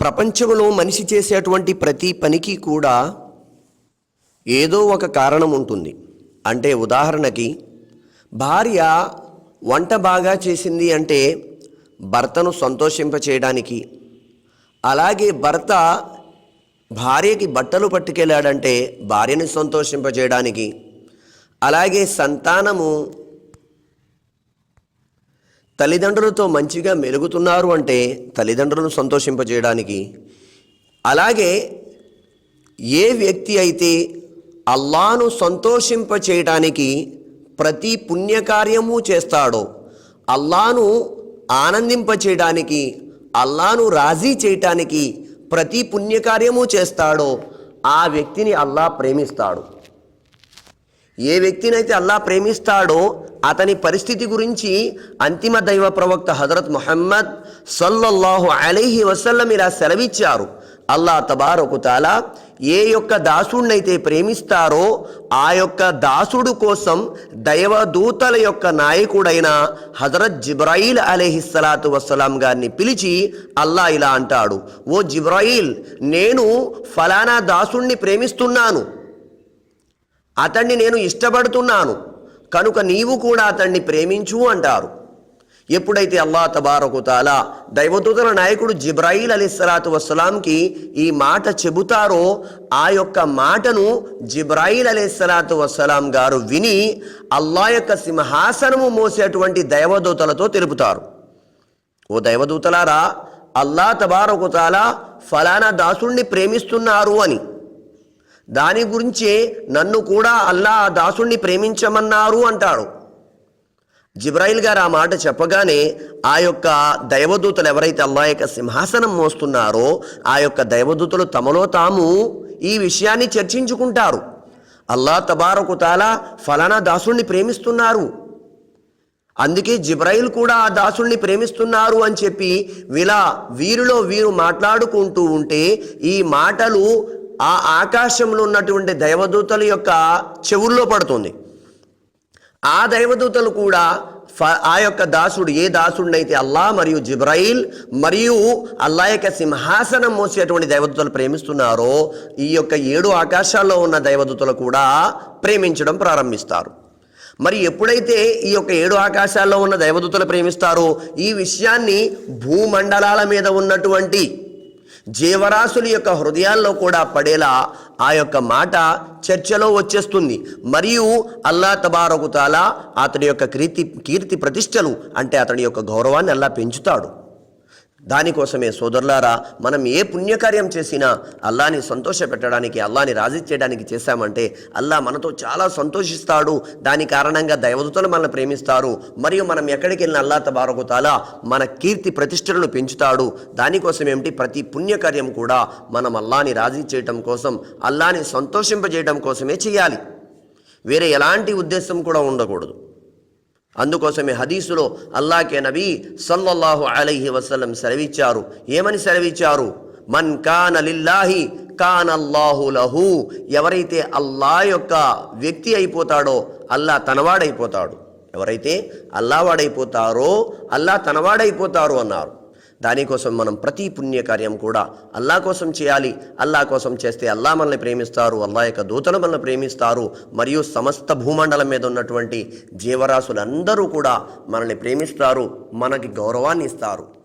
ప్రపంచంలో మనిషి చేసేటువంటి ప్రతి పనికి కూడా ఏదో ఒక కారణం ఉంటుంది. అంటే ఉదాహరణకి భార్య వంట బాగా చేసింది అంటే భర్తను సంతోషింపచేయడానికి అలాగే భర్త భార్యకి బట్టలు పట్టుకెళ్ళాడంటే భార్యని సంతోషింపచేయడానికి అలాగే సంతానము తల్లిదండ్రులతో మంచిగా మెలుగుతున్నారు అంటే తల్లిదండ్రులను సంతోషింపజేయడానికి. అలాగే ఏ వ్యక్తి అయితే అల్లాను సంతోషింపచేయడానికి ప్రతి పుణ్యకార్యము చేస్తాడో అల్లాను ఆనందింపచేయడానికి అల్లాను రాజీ చేయటానికి ప్రతి పుణ్యకార్యము చేస్తాడో ఆ వ్యక్తిని అల్లా ప్రేమిస్తాడు. ఏ వ్యక్తినైతే అల్లా ప్రేమిస్తాడో అతని పరిస్థితి గురించి అంతిమ దైవ ప్రవక్త హజరత్ మొహమ్మద్ సల్లల్లాహు అలైహి వసల్లం ఇలా సెలవిచ్చారు. అల్లా తబారకు తాలా ఏ యొక్క దాసుడినైతే ప్రేమిస్తారో ఆ యొక్క దాసుడు కోసం దైవదూతల యొక్క నాయకుడైన హజరత్ జిబ్రాయిల్ అలీహిస్సలాతు వసలాం గారిని పిలిచి అల్లా ఇలా అంటాడు. ఓ జిబ్రాయిల్ నేను ఫలానా దాసుణ్ణి ప్రేమిస్తున్నాను. అతన్ని నేను ఇష్టపడుతున్నాను కనుక నీవు కూడా అతన్ని ప్రేమించు అంటారు. ఎప్పుడైతే అల్లా తబారకుతాలా దైవదూతల నాయకుడు జిబ్రాయిల్ అలీస్లాతు వసలాంకి ఈ మాట చెబుతారో ఆ యొక్క మాటను జిబ్రాయిల్ అలీస్లాతు వస్సలాం గారు విని అల్లా యొక్క సింహాసనము మోసేటువంటి దైవదూతలతో తెలుపుతారు. ఓ దైవదూతలారా అల్లా తబారకుతాలా ఫలానా దాసుణ్ణి ప్రేమిస్తున్నారు అని. దాని గురించే నన్ను కూడా అల్లా ఆ దాసుణ్ణి ప్రేమించమన్నారు అంటాడు జిబ్రాయిల్ గారు ఆ మాట చెప్పగానే ఆ యొక్క దైవదూతలు ఎవరైతే అల్లా యొక్క సింహాసనం మోస్తున్నారో ఆ యొక్క దైవదూతలు తమలో తాము ఈ విషయాన్ని చర్చించుకుంటారు. అల్లా తబారకు తాలా ఫలానా దాసుణ్ణి ప్రేమిస్తున్నారు. అందుకే జిబ్రాయిల్ కూడా ఆ దాసుల్ని ప్రేమిస్తున్నారు అని చెప్పి విలా వీరిలో వీరు మాట్లాడుకుంటూ ఉంటే ఈ మాటలు ఆ ఆకాశంలో ఉన్నటువంటి దైవదూతల యొక్క చెవుల్లో పడుతుంది. ఆ దైవదూతలు కూడా ఫ ఆ యొక్క దాసుడు ఏ దాసుడినైతే అల్లా మరియు జిబ్రాయిల్ మరియు అల్లా యొక్క సింహాసనం మోసేటువంటి దైవదూతలు ప్రేమిస్తున్నారో ఈ యొక్క ఏడు ఆకాశాల్లో ఉన్న దైవదూతలు కూడా ప్రేమించడం ప్రారంభిస్తారు. మరి ఎప్పుడైతే ఈ యొక్క ఏడు ఆకాశాల్లో ఉన్న దైవదూతలు ప్రేమిస్తారో ఈ విషయాన్ని భూమండలాల మీద ఉన్నటువంటి జీవరాశుల యొక్క హృదయాల్లో కూడా పడేలా ఆ యొక్క మాట చర్చలో వచ్చేస్తుంది. మరియు అల్లా తబారకుతాలా అతడి యొక్క కీర్తి కీర్తి ప్రతిష్టలు అంటే అతడి యొక్క గౌరవాన్ని అల్లా పెంచుతాడు. దానికోసమే సోదరులారా మనం ఏ పుణ్యకార్యం చేసినా అల్లాని సంతోషపెట్టడానికి అల్లాని రాజీ చేయడానికి చేశామంటే అల్లా మనతో చాలా సంతోషిస్తాడు. దాని కారణంగా దైవదూతలు మనల్ని ప్రేమిస్తారు. మరియు మనం ఎక్కడికి వెళ్ళిన అల్లా తబారకుతాలా మన కీర్తి ప్రతిష్టలను పెంచుతాడు. దానికోసం ఏమిటి? ప్రతి పుణ్యకార్యం కూడా మనం అల్లాని రాజీ చేయటం కోసం అల్లాని సంతోషింపజేయడం కోసమే చేయాలి. వేరే ఎలాంటి ఉద్దేశం కూడా ఉండకూడదు. అందుకోసమే హదీసులో అల్లాకే నబీ సల్లల్లాహు అలైహి వసల్లం సెలవిచ్చారు. ఏమని సెలవిచ్చారు? మన్ కాన లిల్లాహి కానల్లాహు లహు. ఎవరైతే అల్లా యొక్క వ్యక్తి అయిపోతాడో అల్లా తనవాడైపోతాడు. ఎవరైతే అల్లావాడైపోతారో అల్లా తనవాడైపోతారు అన్నారు. దానికోసం మనం ప్రతి పుణ్యకార్యం కూడా అల్లా కోసం చేయాలి. అల్లా కోసం చేస్తే అల్లా మనల్ని ప్రేమిస్తారు అల్లా యొక్క దూతలు మనల్ని ప్రేమిస్తారు. మరియు సమస్త భూమండలం మీద ఉన్నటువంటి జీవరాశులందరూ కూడా మనల్ని ప్రేమిస్తారు మనకి గౌరవాన్ని ఇస్తారు.